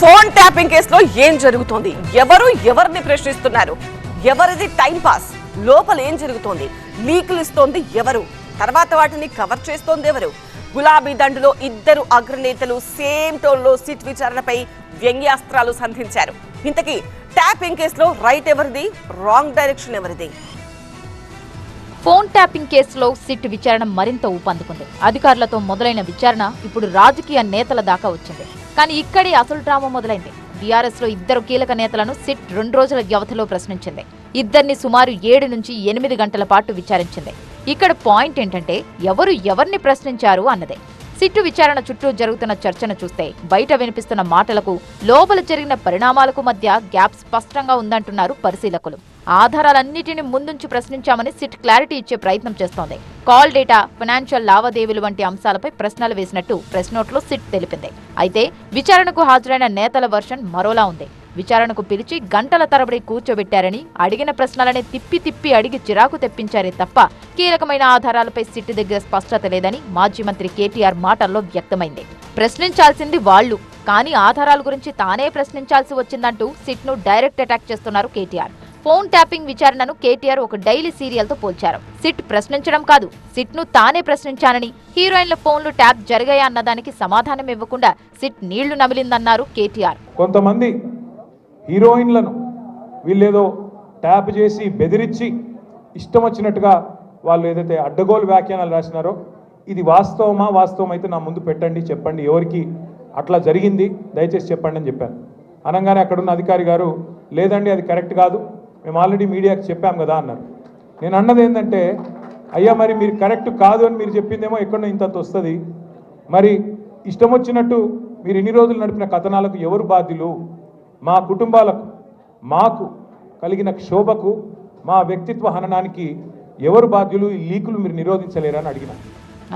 Phone tapping కేసులో ఏం జరుగుతోంది? ఎవరు ఎవరిని ప్రశ్నిస్తున్నారు? ఎవరిది టైం పాస్? లోపల ఏం జరుగుతోంది? లీకులు ఇస్తోంది ఎవరు? తర్వాత వాటిని కవర్ చేస్తోంది ఎవరు? గులాబీ దండులో ఇద్దరు అగ్రనేతలు సేమ్ టోన్లో సిట్ విచారణపై వ్యంగ్యాస్త్రాలు సంధించారు. ఇంతకీ ట్యాపింగ్ కేసులో రైట్ ఎవరిది? రాంగ్ డైరెక్షన్ ఎవరిది? ఫోన్ ట్యాపింగ్ కేసులో సిట్ విచారణ మరింత ఊపందుకుంది. అధికారులతో మొదలైన విచారణ ఇప్పుడు రాజకీయ నేతల దాకా వచ్చింది. కానీ ఇక్కడే అసలు డ్రామా మొదలైంది. బీఆర్ఎస్లో ఇద్దరు కీలక నేతలను సిట్ రెండు రోజుల వ్యవధిలో ప్రశ్నించింది. ఇద్దరిని సుమారు ఏడు నుంచి ఎనిమిది గంటల పాటు విచారించింది. ఇక్కడ పాయింట్ ఏంటంటే ఎవరు ఎవరిని ప్రశ్నించారు అన్నదే. సిట్టు విచారణ చుట్టూ జరుగుతున్న చర్చను చూస్తే బయట వినిపిస్తున్న మాటలకు లోపల జరిగిన పరిణామాలకు మధ్య గ్యాప్ స్పష్టంగా ఉందంటున్నారు పరిశీలకులు. ఆధారాలన్నిటిని ముందుంచి ప్రశ్నించామని సిట్ క్లారిటీ ఇచ్చే ప్రయత్నం చేస్తోంది. కాల్ డేటా ఫైనాన్షియల్ లావాదేవీలు వంటి అంశాలపై ప్రశ్నలు వేసినట్టు ప్రెస్ నోట్లో సిట్ తెలిపింది. అయితే విచారణకు హాజరైన నేతల వర్షన్ మరోలా ఉంది. విచారణకు పిలిచి గంటల తరబడి కూర్చోబెట్టారని అడిగిన ప్రశ్నలనే తిప్పి తిప్పి అడిగి చిరాకు తెప్పించారే తప్ప కీలకమైన ఆధారాలపై సిట్ దగ్గర స్పష్టత లేదని మాజీ మంత్రి కేటీఆర్ మాటల్లో వ్యక్తమైంది. ప్రశ్నించాల్సింది వాళ్ళు కానీ ఆధారాల గురించి తానే ప్రశ్నించాల్సి వచ్చిందంటూ సిట్ను డైరెక్ట్ అటాక్ చేస్తున్నారు కేటీఆర్. ఫోన్ ట్యాపింగ్ విచారణను కేటీఆర్ ఒక డైలీ సీరియల్తో పోల్చారు. సిట్ ప్రశ్నించడం కాదు సిట్ను తానే ప్రశ్నించానని హీరోయిన్ల ఫోన్లు ట్యాప్ జరిగాయా అన్నదానికి సమాధానం ఇవ్వకుండా సిట్ నీళ్ళు నమిలిందన్నారు కేటీఆర్. కొంతమంది హీరోయిన్లను వీళ్ళేదో ట్యాప్ చేసి బెదిరించి ఇష్టం వచ్చినట్టుగా వాళ్ళు ఏదైతే అడ్డగోలు వ్యాఖ్యానాలు రాసినారో ఇది వాస్తవమా వాస్తవం అయితే నా ముందు పెట్టండి చెప్పండి ఎవరికి అట్లా జరిగింది దయచేసి చెప్పండి అని చెప్పాను. అనగానే అక్కడున్న అధికారి గారు లేదండి అది కరెక్ట్ కాదు మేము ఆల్రెడీ మీడియాకి చెప్పాం కదా అన్నారు. నేను అన్నది ఏంటంటే అయ్యా మరి మీరు కరెక్ట్ కాదు అని మీరు చెప్పిందేమో ఎక్కడో ఇంతంత వస్తుంది. మరి ఇష్టం వచ్చినట్టు మీరు ఇన్ని రోజులు నడిపిన కథనాలకు ఎవరు బాధ్యులు? మా కుటుంబాలకు మాకు కలిగిన క్షోభకు మా వ్యక్తిత్వ హననానికి ఎవరు బాధ్యులు? ఈ లీకులు మీరు నిరోధించలేరని అడిగిన.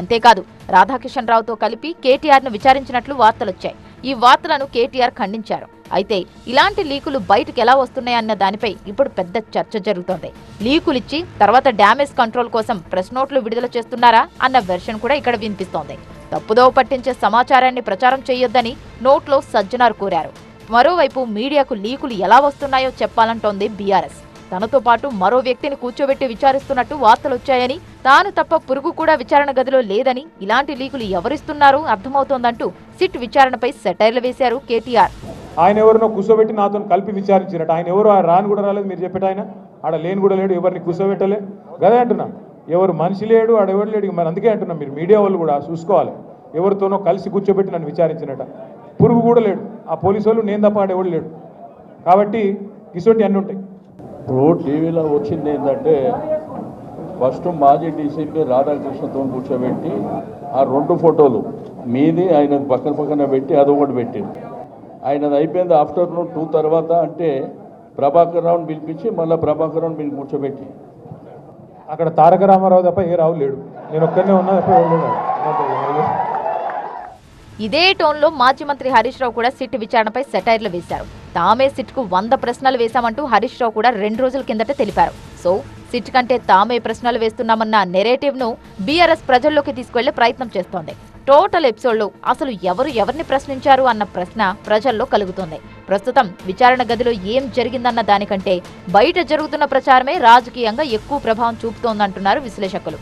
అంతేకాదు రాధాకిషన్ రావుతో కలిపి కేటీఆర్ను విచారించినట్లు వార్తలొచ్చాయి. ఈ వార్తలను కేటీఆర్ ఖండించారు. అయితే ఇలాంటి లీకులు బయటకు ఎలా వస్తున్నాయన్న దానిపై ఇప్పుడు పెద్ద చర్చ జరుగుతోంది. లీకులిచ్చి తర్వాత డ్యామేజ్ కంట్రోల్ కోసం ప్రెస్ నోట్లు విడుదల చేస్తున్నారా అన్న వెర్షన్ కూడా ఇక్కడ వినిపిస్తోంది. తప్పుదోవ పట్టించే సమాచారాన్ని ప్రచారం చేయొద్దని నోట్లో సజ్జనార్ కోరారు. మరోవైపు మీడియాకు లీకులు ఎలా వస్తున్నాయో చెప్పాలంటోంది బీఆర్ఎస్. తనతో పాటు మరో వ్యక్తిని కూర్చోబెట్టి విచారిస్తున్నట్టు వార్తలొచ్చాయని తాను తప్ప పురుగు కూడా విచారణ గదిలో లేదని ఇలాంటి లీకులు ఎవరిస్తున్నారో అర్థమవుతోందంటూ సిట్ విచారణపై సెటైర్లు వేశారు కేటీఆర్. ఆయన ఎవరినో కూర్చోబెట్టి నాతో కలిపి విచారించినట్టు ఆయన ఎవరు? ఆయన రాని కూడా రాలేదు మీరు చెప్పేట ఆయన? ఆడ లేని కూడా లేడు ఎవరిని కూర్చోబెట్టలే గదే అంటున్నా. ఎవరు మనిషి లేడు ఆడ ఎవరు లేడు? మరి అందుకే అంటున్నా మీరు. మీడియా వాళ్ళు కూడా చూసుకోవాలి. ఎవరితోనో కలిసి కూర్చోబెట్టి నన్ను విచారించినట. పురుగు కూడా లేడు. ఆ పోలీసు వాళ్ళు నేను తప్ప ఆడ ఎవడు లేడు. కాబట్టి ఇటువంటి అన్నీ ఉంటాయి ఇప్పుడు టీవీలో వచ్చింది ఏంటంటే ఫస్ట్ మాజీ డీసీపీ రాధాకృష్ణతో కూర్చోబెట్టి ఆ రెండు ఫోటోలు మీది ఆయన పక్కన పక్కన పెట్టి అదొకటి పెట్టింది. ఆయనది అయిపోయింది ఆఫ్టర్నూన్ టూ తర్వాత అంటే ప్రభాకర్ రావుని పిలిపించి మళ్ళీ ప్రభాకర్ రావుని మీరు కూర్చోబెట్టి. అక్కడ తారక రామారావు తప్ప ఏ రావు లేడు. నేను ఒక్కనే ఉన్నా తప్ప. ఇదే టోన్లో మాజీ మంత్రి హరీష్ రావు కూడా సిట్ విచారణపై సెటైర్లు వేశారు. తామే సిట్కు వంద ప్రశ్నలు వేశామంటూ హరీష్ రావు కూడా రెండు రోజుల కిందట తెలిపారు. సో సిట్ కంటే తామే ప్రశ్నలు వేస్తున్నామన్న నెరేటివ్ను బీఆర్ఎస్ ప్రజల్లోకి తీసుకెళ్ళే ప్రయత్నం చేస్తోంది. టోటల్ ఎపిసోడ్లో అసలు ఎవరు ఎవరిని ప్రశ్నించారు అన్న ప్రశ్న ప్రజల్లో కలుగుతోంది. ప్రస్తుతం విచారణ గదిలో ఏం జరిగిందన్న దానికంటే బయట జరుగుతున్న ప్రచారమే రాజకీయంగా ఎక్కువ ప్రభావం చూపుతోందంటున్నారు విశ్లేషకులు.